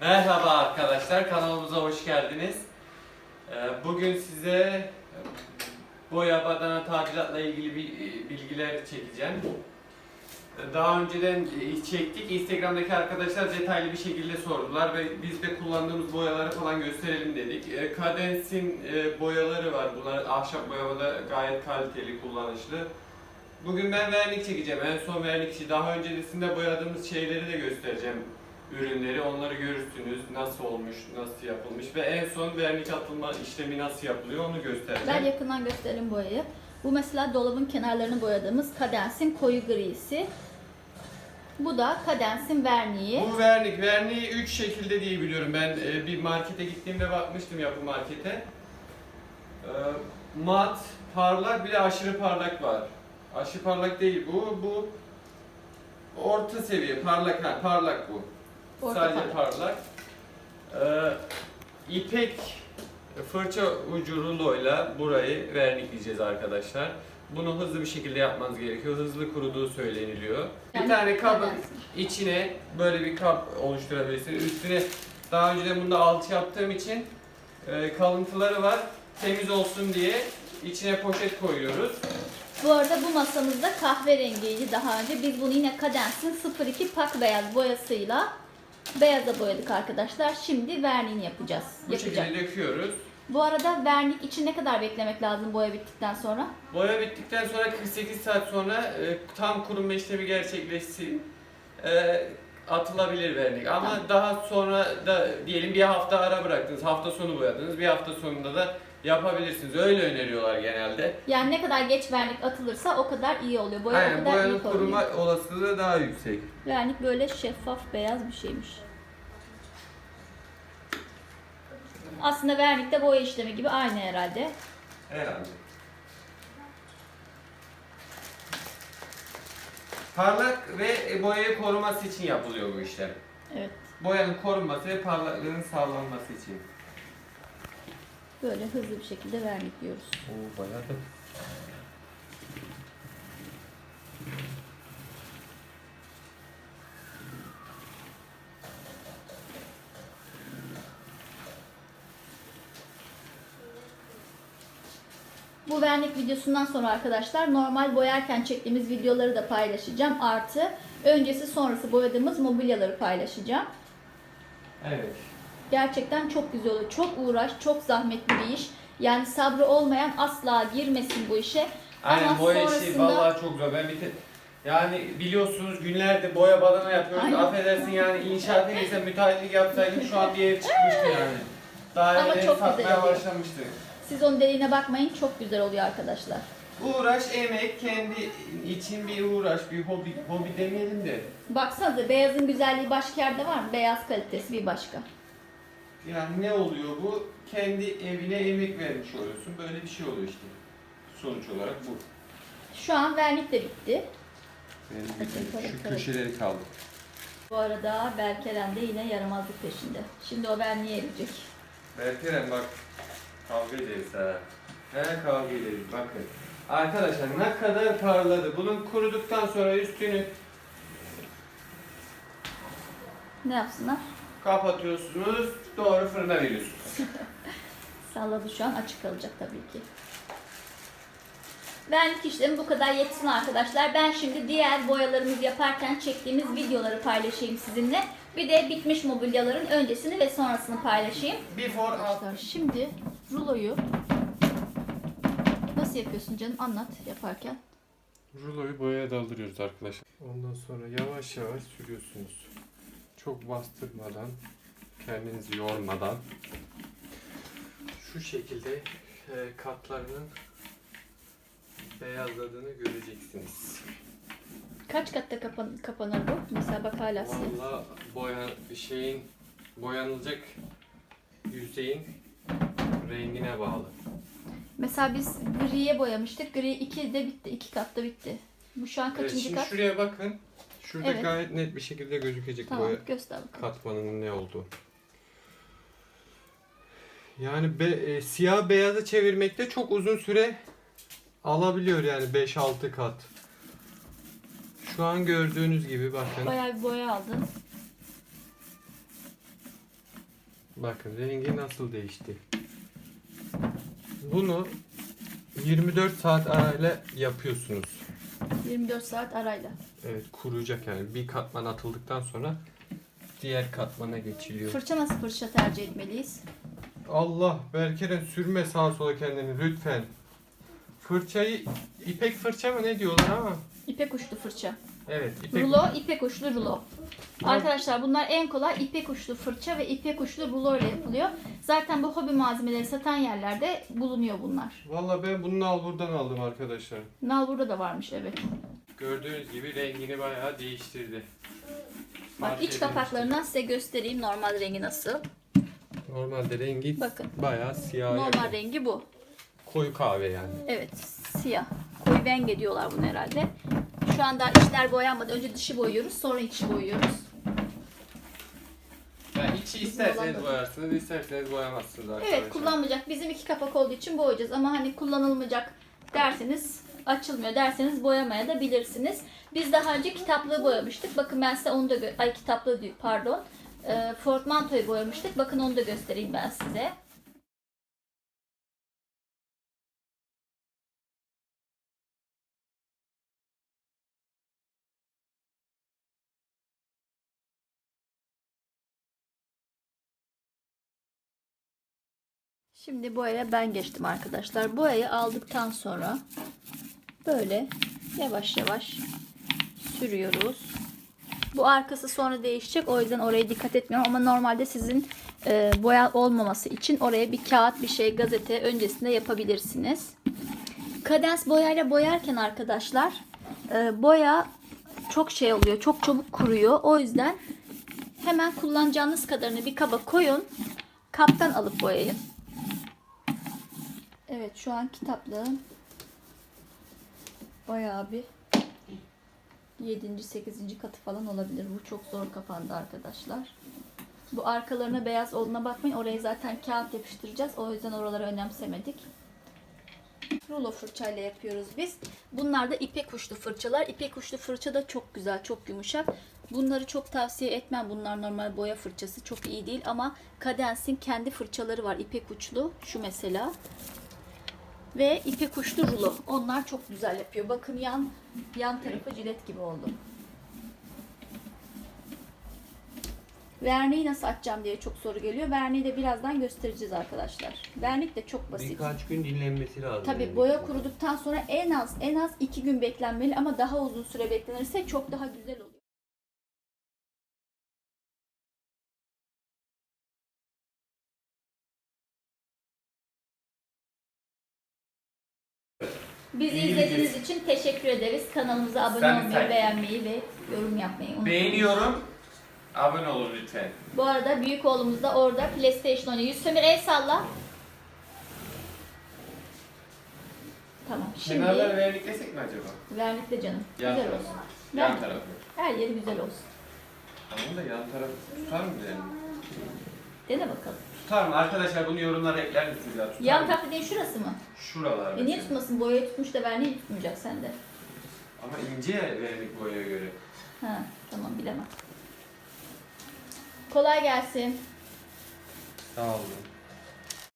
Merhaba arkadaşlar, kanalımıza hoş geldiniz. Ee, Bugün size e, boya badana tadilatla ilgili bir e, bilgiler çekeceğim. Ee, Daha önceden e, çektik, Instagram'daki arkadaşlar detaylı bir şekilde sordular ve biz de kullandığımız boyaları falan gösterelim dedik. Ee, Cadenz'in e, boyaları var, bunlar ahşap boyamada gayet kaliteli, kullanışlı. Bugün ben vernik çekeceğim, en son vernikçi. Daha öncesinde boyadığımız şeyleri de göstereceğim ürünleri onları görürsünüz nasıl olmuş, nasıl yapılmış ve en son vernik atılma işlemi nasıl yapılıyor onu Ben göstereceğim. yakından göstereyim boyayı. Bu mesela dolabın kenarlarını boyadığımız Cadenz'in koyu grisi. Bu da Cadenz'in verniği. Bu vernik, verniği 3 şekilde diye biliyorum. Ben e, bir markete gittiğimde bakmıştım yapı markete. E, mat, parlak bir de aşırı parlak var. Aşırı parlak değil bu, bu orta seviye, parlak, ha, parlak bu. Orta Sadece parlak. Ee, ipek fırça ucu ruloyla burayı vernikleyeceğiz arkadaşlar. Bunu hızlı bir şekilde yapmanız gerekiyor. Hızlı kuruduğu söyleniliyor. Yani bir tane kabın içine böyle bir kap oluşturabilirsiniz. Üstüne daha önceden bunda alçı yaptığım için e, kalıntıları var. Temiz olsun diye içine poşet koyuyoruz. Bu arada bu masamızda kahverengiydi daha önce. Biz bunu yine Cadenz'in 02 pak beyaz boyasıyla beyaza boyadık arkadaşlar. Şimdi verniğini yapacağız. Bu Yapacağım. şekilde döküyoruz. Bu arada vernik için ne kadar beklemek lazım boya bittikten sonra? Boya bittikten sonra 48 saat sonra e, tam kuruma işlemi gerçekleşsin. E, atılabilir vernik. Ama Tamam. daha sonra da diyelim bir hafta ara bıraktınız. Hafta sonu boyadınız. Bir hafta sonunda da yapabilirsiniz. Öyle öneriyorlar genelde. Yani ne kadar geç vernik atılırsa o kadar iyi oluyor. Boya o Aynen kadar boyanın iyi korunuyor. kuruma olasılığı daha yüksek. Vernik böyle şeffaf beyaz bir şeymiş. Aslında vernik de boya işlemi gibi aynı herhalde. Herhalde. Parlak ve boyayı koruması için yapılıyor bu işlem. Evet. Boyanın korunması ve parlaklığın sağlanması için. Böyle hızlı bir şekilde vernikliyoruz. Oo bayağı da Bu vernik videosundan sonra arkadaşlar normal boyarken çektiğimiz videoları da paylaşacağım. Artı öncesi sonrası boyadığımız mobilyaları paylaşacağım. Evet. Gerçekten çok güzel oluyor. Çok uğraş, çok zahmetli bir iş. Yani sabrı olmayan asla girmesin bu işe. Aynen Ama boya işi sonrasında- vallahi çok zor. Ben bir te- yani biliyorsunuz günlerde boya badana yapıyoruz. Aynen. Affedersin yani inşaata girsen müteahhitlik yapsaydın şu an bir ev çıkmıştı yani. Daha Ama çok güzel satmaya oluyor. başlamıştı. Siz onun deliğine bakmayın. Çok güzel oluyor arkadaşlar. Uğraş, emek, kendi için bir uğraş, bir hobi, hobi demeyelim de. Baksanıza beyazın güzelliği başka yerde var mı? Beyaz kalitesi bir başka. Yani ne oluyor bu? Kendi evine emek vermiş oluyorsun. Böyle bir şey oluyor işte. Sonuç olarak bu. Şu an vernik de bitti. Benim Bakın, şu köşeleri kaldı. Bu arada Berkeren de yine yaramazlık peşinde. Şimdi o verniğe erecek. Berkeren bak kavga ederiz ha. He kavga ederiz bakın. Arkadaşlar ne kadar parladı. Bunun kuruduktan sonra üstünü Ne yapsınlar? kapatıyorsunuz. Doğru fırına veriyorsunuz. Salladı şu an açık kalacak tabii ki. Vernik işlemi bu kadar yetsin arkadaşlar. Ben şimdi diğer boyalarımızı yaparken çektiğimiz videoları paylaşayım sizinle. Bir de bitmiş mobilyaların öncesini ve sonrasını paylaşayım. Before after. Arkadaşlar şimdi ruloyu nasıl yapıyorsun canım anlat yaparken. Ruloyu boyaya daldırıyoruz arkadaşlar. Ondan sonra yavaş yavaş sürüyorsunuz. Çok bastırmadan, kendinizi yormadan. Şu şekilde e, katlarının beyazladığını göreceksiniz. Kaç katta kapan kapanır bu? Mesela bak hala siyah. Valla boya şeyin boyanılacak yüzeyin rengine bağlı. Mesela biz griye boyamıştık. Gri 2 de bitti. 2 katta bitti. Bu şu an Evet, kaçıncı şimdi kat? şuraya bakın. Şurada Evet. gayet net bir şekilde gözükecek Tamam boya göster bakalım. katmanının ne olduğu. Yani be, e, siyah beyazı çevirmekte çok uzun süre alabiliyor yani 5-6 kat. Şu an gördüğünüz gibi bakın. Bayağı bir boya aldın. Bakın rengi nasıl değişti. Bunu 24 saat arayla yapıyorsunuz. 24 saat arayla. Evet kuruyacak yani. Bir katman atıldıktan sonra diğer katmana geçiliyor. Fırça nasıl fırça tercih etmeliyiz? Allah Berkeren sürme sağa sola kendini lütfen. Fırçayı ipek fırça mı ne diyorlar ama. İpek uçlu fırça. Evet ipek. Rulo, ipek uçlu rulo. Arkadaşlar bunlar en kolay ipek uçlu fırça ve ipek uçlu rulo ile yapılıyor. Zaten bu hobi malzemeleri satan yerlerde bulunuyor bunlar. Valla ben bunu Nalbur'dan aldım arkadaşlar. Nalbur'da da varmış evet. Gördüğünüz gibi rengini bayağı değiştirdi. Bak iç kapaklarından size göstereyim normal rengi nasıl. Normalde rengi Bakın. bayağı siyah. Normal yani. rengi bu. Koyu kahve yani. Evet siyah. Koyu benge diyorlar bunu herhalde. Şu anda içler boyanmadı. Önce dışı boyuyoruz sonra içi boyuyoruz. Yani içi isterseniz boyarsınız, isterseniz boyamazsınız arkadaşlar. Evet kullanmayacak. Bizim iki kapak olduğu için boyayacağız ama hani kullanılmayacak derseniz açılmıyor derseniz boyamaya da bilirsiniz. Biz daha önce kitaplığı boyamıştık. Bakın ben size onu da gö- ay kitaplığı değil pardon. E, Fortmanto'yu boyamıştık. Bakın onu da göstereyim ben size. Şimdi boyaya ben geçtim arkadaşlar. Boyayı aldıktan sonra böyle yavaş yavaş sürüyoruz. Bu arkası sonra değişecek. O yüzden oraya dikkat etmiyorum. Ama normalde sizin e, boya olmaması için oraya bir kağıt, bir şey, gazete öncesinde yapabilirsiniz. Kadens boyayla boyarken arkadaşlar e, boya çok şey oluyor. Çok çabuk kuruyor. O yüzden hemen kullanacağınız kadarını bir kaba koyun. Kaptan alıp boyayın. Evet şu an kitaplığın bayağı bir 7. 8. katı falan olabilir. Bu çok zor kapandı arkadaşlar. Bu arkalarına beyaz olduğuna bakmayın. Oraya zaten kağıt yapıştıracağız. O yüzden oraları önemsemedik. Rulo fırçayla yapıyoruz biz. Bunlar da ipek uçlu fırçalar. İpek uçlu fırça da çok güzel, çok yumuşak. Bunları çok tavsiye etmem. Bunlar normal boya fırçası. Çok iyi değil ama Cadenz'in kendi fırçaları var. İpek uçlu. Şu mesela. Ve ipek uçlu rulo. Onlar çok güzel yapıyor. Bakın yan yan tarafı jilet gibi oldu. Verniği nasıl açacağım diye çok soru geliyor. Verniği de birazdan göstereceğiz arkadaşlar. Vernik de çok basit. Birkaç gün dinlenmesi lazım. Tabii yani. boya kuruduktan sonra en az en az iki gün beklenmeli ama daha uzun süre beklenirse çok daha güzel oluyor. Bizi İyi izlediğiniz biliriz. için teşekkür ederiz. Kanalımıza abone Sen- olmayı, sen- beğenmeyi ve yorum yapmayı unutmayın. Beğeniyorum. Abone olun lütfen. Bu arada büyük oğlumuz da orada PlayStation oynuyor. Yüzsömür el salla. Tamam. Şimdi Kenarları verniklesek mi acaba? vernikle canım. Yan güzel tarafı. olsun. Yan tarafı. Her yeri güzel olsun. Tamam da yan tarafı tutar mı yani? Dene bakalım. Tutar mı? Arkadaşlar bunu yorumlara ekler misiniz ya? Tutar Yan mı? şurası mı? Şuralar E niye mesela. tutmasın? Boyayı tutmuş da verniği tutmayacak sende. Ama ince vernik boyaya göre. Ha, tamam bilemem. Kolay gelsin. Sağ olun.